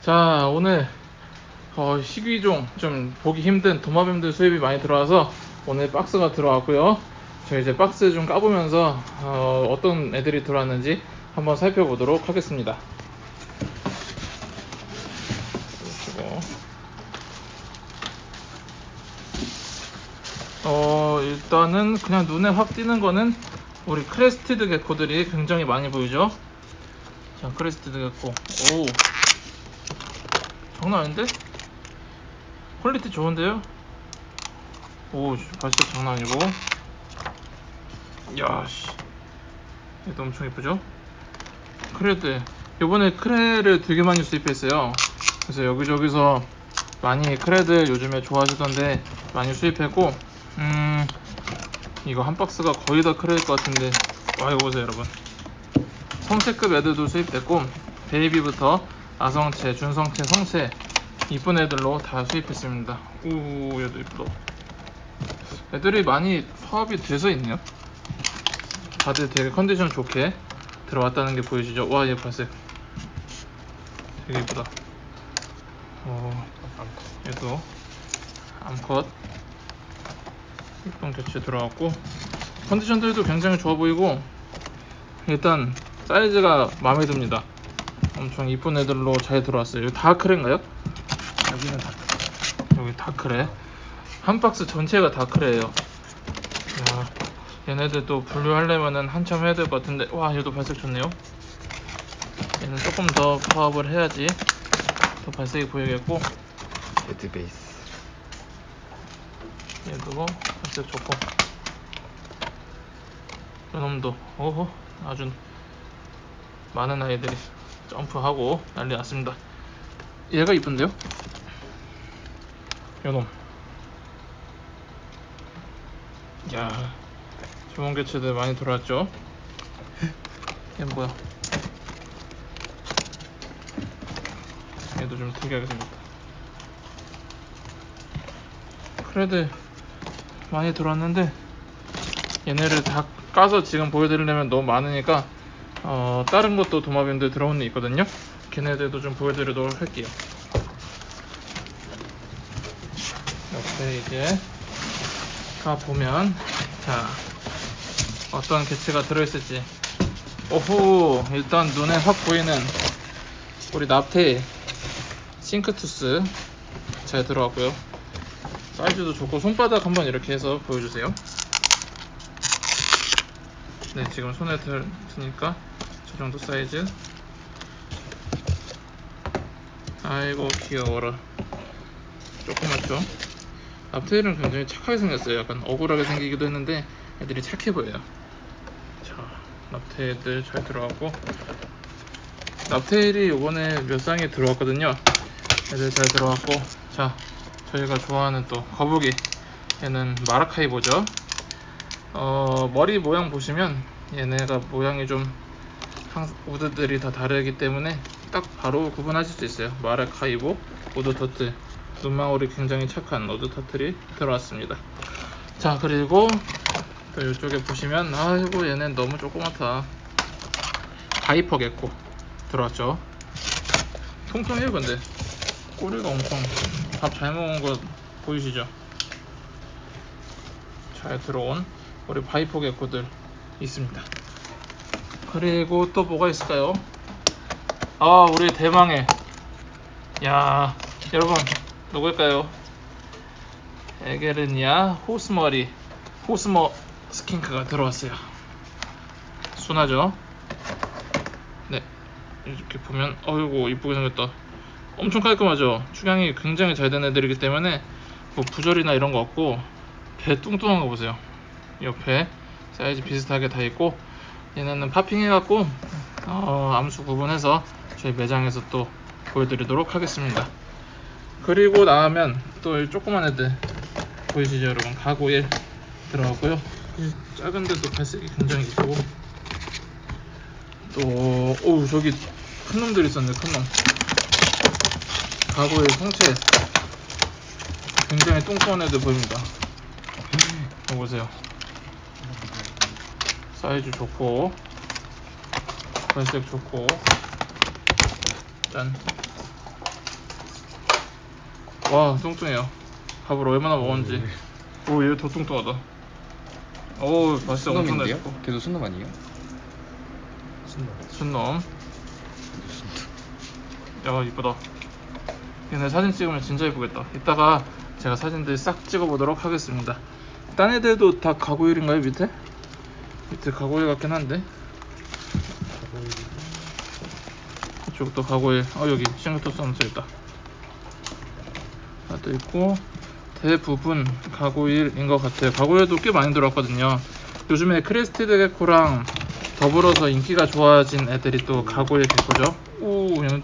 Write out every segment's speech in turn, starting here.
자 오늘 어, 식이종 좀 보기 힘든 도마뱀들 수입이 많이 들어와서 오늘 박스가 들어왔고요. 저희 이제 박스 좀 까보면서 어, 떤 애들이 들어왔는지 한번 살펴보도록 하겠습니다. 어 일단은 그냥 눈에 확 띄는 거는 우리 크레스티드 개코들이 굉장히 많이 보이죠. 자 크레스티드 개코 오 장난 아닌데? 퀄리티 좋은데요? 오, 발색 장난 아니고. 야, 씨. 얘도 엄청 예쁘죠? 크레드. 요번에 크레를 되게 많이 수입했어요. 그래서 여기저기서 많이 크레드 요즘에 좋아하시던데 많이 수입했고, 음, 이거 한 박스가 거의 다 크레일 것 같은데, 와, 이거 보세요, 여러분. 성체급 애들도 수입됐고, 베이비부터 아성체, 준성체, 성체, 이쁜 애들로 다 수입했습니다. 오, 얘도 이쁘다. 애들이 많이 파업이 돼서 있네요. 다들 되게 컨디션 좋게 들어왔다는 게 보이시죠? 와, 얘 발색. 되게 이쁘다. 어, 얘도 암컷. 이쁜 개체 들어왔고, 컨디션들도 굉장히 좋아 보이고, 일단 사이즈가 마음에 듭니다. 엄청 이쁜 애들로 잘 들어왔어요. 여기 다크레인가요? 여기는 다 여기 다크레. 한 박스 전체가 다크레예요. 야, 얘네들 또 분류하려면은 한참 해야 될 것 같은데, 와, 얘도 발색 좋네요. 얘는 조금 더 파업을 해야지 더 발색이 보이겠고, 레드 베이스 얘도 발색 좋고, 이놈도, 오호, 아주 많은 아이들이 점프하고 난리 났습니다. 얘가 이쁜데요? 요놈. 야, 좋은 개체들 많이 들어왔죠? 얘 뭐야? 얘도 좀 특이하게 생겼다. 크레드 많이 들어왔는데 얘네를 다 까서 지금 보여드리려면 너무 많으니까 어, 다른 것도 도마뱀들 들어오는 데 있거든요. 걔네들도 좀 보여드리도록 할게요. 옆에 이제 가 보면 자 어떤 개체가 들어있을지 오호 일단 눈에 확 보이는 우리 나페 싱크투스 잘 들어왔고요. 사이즈도 좋고 손바닥 한번 이렇게 해서 보여주세요. 네 지금 손에 들, 드니까 저 정도 사이즈? 아이고 귀여워라. 조그맣죠 납테일은 굉장히 착하게 생겼어요. 약간 억울하게 생기기도 했는데 애들이 착해 보여요. 자 납테일들 잘 들어가고. 납테일이 요번에 몇 쌍이 들어왔거든요. 애들 잘 들어왔고. 자 저희가 좋아하는 또 거북이. 얘는 마라카이보죠. 어, 머리 모양 보시면 얘네가 모양이 좀 항- 우드들이 다 다르기 때문에 딱 바로 구분하실 수 있어요. 마라카이보, 우드터틀, 눈망울이 굉장히 착한 우드터틀이 들어왔습니다. 자 그리고 또 이쪽에 보시면 아이고 얘는 너무 조그맣다. 바이퍼 개코 들어왔죠. 통통해요 근데 꼬리가 엄청 밥 잘 먹은 거 보이시죠? 잘 들어온 우리 바이퍼 개코들 있습니다. 그리고 또 뭐가 있을까요? 아, 우리 대망의 야, 여러분 누굴까요? 에게르니아 호스머리 호스머 스킨크가 들어왔어요. 순하죠? 네, 이렇게 보면 어이구 이쁘게 생겼다. 엄청 깔끔하죠? 축양이 굉장히 잘 된 애들이기 때문에 뭐 부절이나 이런 거 없고 배 뚱뚱한 거 보세요. 옆에 사이즈 비슷하게 다 있고 얘네는 파핑 해갖고 어, 암수 구분해서 저희 매장에서 또 보여드리도록 하겠습니다. 그리고 나면 또이 조그만 애들 보이시죠 여러분 가구 1 들어가고요. 이 작은데도 발색이 굉장히 이쁘고 또 오우 저기 큰 놈들 있었네 큰 놈. 가구의 성체 굉장히 뚱뚱한 애들 보입니다. 보세요. 사이즈 좋고 발색 좋고 짠. 와 뚱뚱해요. 밥을 얼마나 먹었는지. 오얘 더 뚱뚱하다. 오 맛있어 엄청 순놈인데요? 맛있고. 걔도 순놈 아니에요? 순놈. 야 이쁘다. 얘네 사진 찍으면 진짜 이쁘겠다. 이따가 제가 사진들 싹 찍어보도록 하겠습니다. 딴 애들도 다 가고일인가요 밑에? 밑에 가고일 같긴 한데. 이쪽도 가고일. 어 여기 싱글토스 하나 써있다. 하나 또 있고 대부분 가고일인 것 같아요. 가고일도 꽤 많이 들어왔거든요. 요즘에 크리스티드 게코랑 더불어서 인기가 좋아진 애들이 또 가고일 게코죠. 오 얘는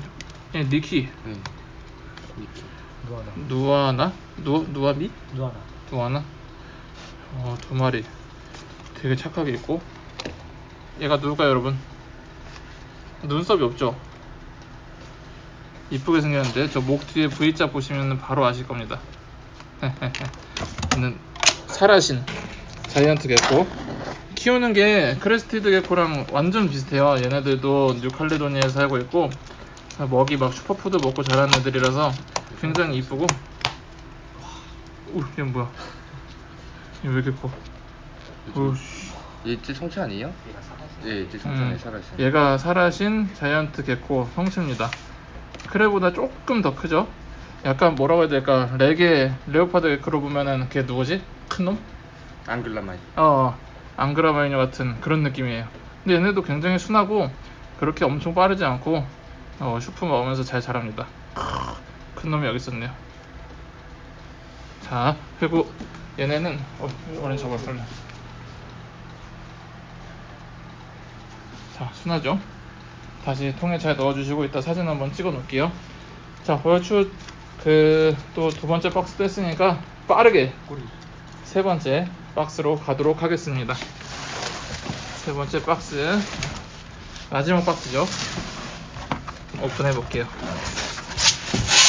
얘 니키. 네. 누아나? 누, 누아미? 누아나. 누아나? 어, 두 마리 되게 착하게 있고. 얘가 누굴까요 여러분? 눈썹이 없죠? 이쁘게 생겼는데 저 목 뒤에 V자 보시면 바로 아실 겁니다. 얘는 사라신 자이언트 개코. 키우는 게 크레스티드 개코랑 완전 비슷해요. 얘네들도 뉴칼레도니아에 살고 있고 먹이 막 슈퍼푸드 먹고 자라는 애들이라서 굉장히 이쁘고. 우, 얘는 뭐야? 얘 왜 이렇게 커 오씨 얘제 성체 아니에요? 예, 제 성체네 음, 살아있어요. 얘가 사라신 자이언트 개코 성체입니다. 크레보다 조금 더 크죠? 약간 뭐라고 해야 될까? 레게 레오파드 개코로 보면은 걔 누구지? 큰 놈? 앙글라마이. 어, 앙그라마이녀 같은 그런 느낌이에요. 근데 얘네도 굉장히 순하고 그렇게 엄청 빠르지 않고 어, 슈프 먹으면서 잘 자랍니다. 큰 놈이 여기 있었네요. 자, 그리고 얘네는 어, 오렌지 잡아 빨리. 자, 순하죠? 다시 통에 잘 넣어주시고 이따 사진 한번 찍어 놓을게요. 자, 벌추 그 또 두 번째 박스도 했으니까 빠르게 세 번째 박스로 가도록 하겠습니다. 세 번째 박스 마지막 박스죠. 오픈해 볼게요.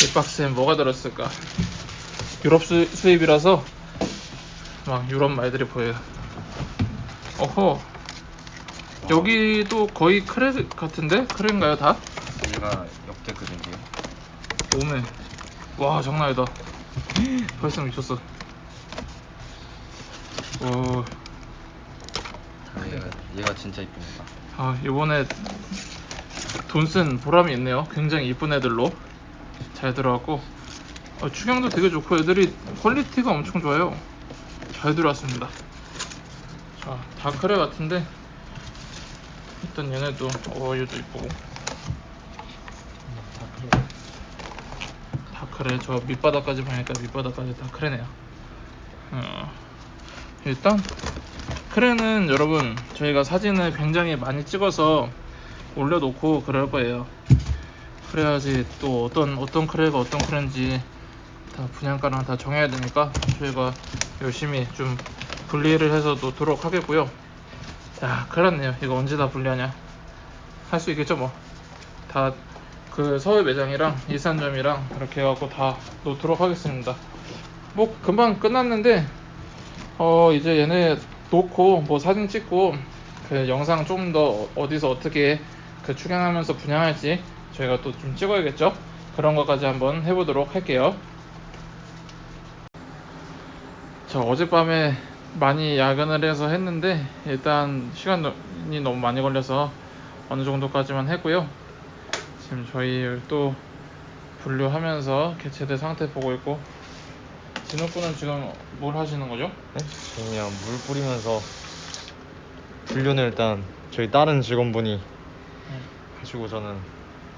이 박스에 뭐가 들었을까? 유럽 수, 수입이라서 막 유럽 말들이 보여요. 어허. 여기도 거의 크레 같은데? 크레인가요 다? 얘가 역대급인데요. 오메. 와 장난 아니다. 벌써 미쳤어. 오. 아, 얘가 얘가 진짜 이쁩니다. 아 이번에 돈 쓴 보람이 있네요. 굉장히 이쁜 애들로 잘 들어왔고 어, 축양도 되게 좋고 애들이 퀄리티가 엄청 좋아요. 잘 들어왔습니다. 자 다 크레 같은데 일단 얘네도 어 얘도 이쁘고 다크레 저 밑바닥까지 보니까 밑바닥까지 다 크레네요. 어, 일단 크레는 여러분 저희가 사진을 굉장히 많이 찍어서 올려놓고 그럴 거예요. 그래야지 또 어떤 어떤 크레가 어떤 크레인지 다 분양가랑 다 정해야 되니까 저희가 열심히 좀 분리를 해서 놓도록 하겠고요. 야, 났네요. 이거 언제 다 분리하냐? 할 수 있겠죠, 뭐. 다 그 서울 매장이랑 일산점이랑 이렇게 해갖고 다 놓도록 하겠습니다. 뭐 금방 끝났는데 어 이제 얘네 놓고 뭐 사진 찍고 그 영상 좀 더 어디서 어떻게 그 축양하면서 분양할지 저희가 또 좀 찍어야겠죠 그런 것까지 한번 해보도록 할게요 자 어젯밤에 많이 야근을 해서 했는데 일단 시간이 너무 많이 걸려서 어느 정도까지만 했고요 지금 저희 또 분류하면서 개체들 상태 보고 있고 진욱군은 지금 뭘 하시는 거죠? 네? 그냥 물 뿌리면서 분류는 일단 저희 다른 직원분이 음. 하시고 저는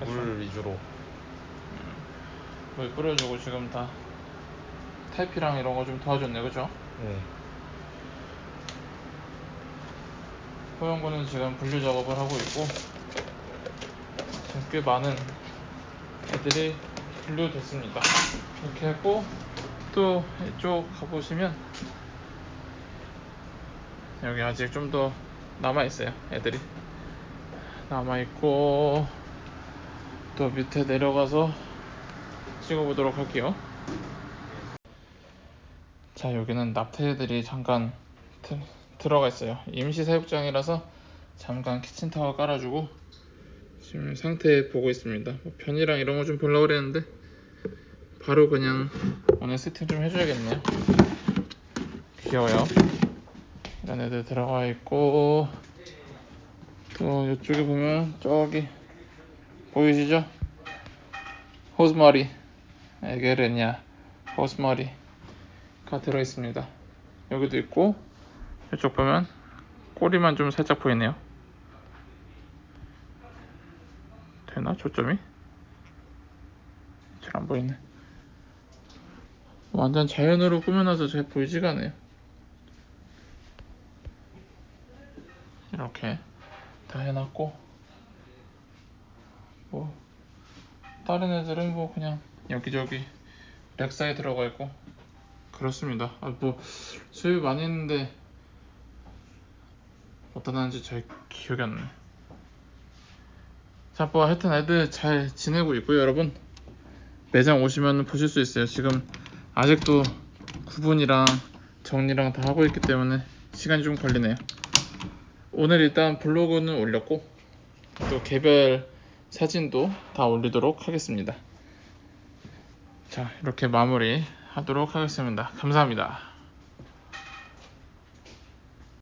물 위주로 물 뿌려주고 지금 다 탈피랑 이런 거 좀 도와줬네 그죠? 네. 호영군은 지금 분류 작업을 하고 있고 지금 꽤 많은 애들이 분류됐습니다. 이렇게 했고 또 이쪽 가보시면 여기 아직 좀 더 남아있어요 애들이. 남아있고 또 밑에 내려가서 찍어보도록 할게요. 자 여기는 납태들이 잠깐 드- 들어가 있어요 임시 사육장이라서 잠깐 키친타워 깔아주고 지금 상태 보고 있습니다 뭐 변이랑 이런 거 좀 보려고 그랬는데 바로 그냥 오늘 세팅 좀 해줘야겠네요. 귀여워요. 이런 애들 들어가 있고 또 이쪽에 보면 저기 보이시죠? 호스머리 에게르냐 호스머리가 들어 있습니다. 여기도 있고 이쪽 보면 꼬리만 좀 살짝 보이네요. 되나 초점이? 잘 안 보이네. 완전 자연으로 꾸며놔서 잘 보이지가 않아요. 이렇게 다 해놨고 뭐 다른 애들은 뭐 그냥 여기저기 렉사에 들어가 있고 그렇습니다. 아, 뭐 수입 많이 했는데 어떤 하는지 잘 기억이 안 나네. 자, 뭐 하여튼 애들 잘 지내고 있고요, 여러분. 매장 오시면 보실 수 있어요. 지금 아직도 구분이랑 정리랑 다 하고 있기 때문에 시간이 좀 걸리네요. 오늘 일단 블로그는 올렸고 또 개별 사진도 다 올리도록 하겠습니다. 자, 이렇게 마무리 하도록 하겠습니다. 감사합니다.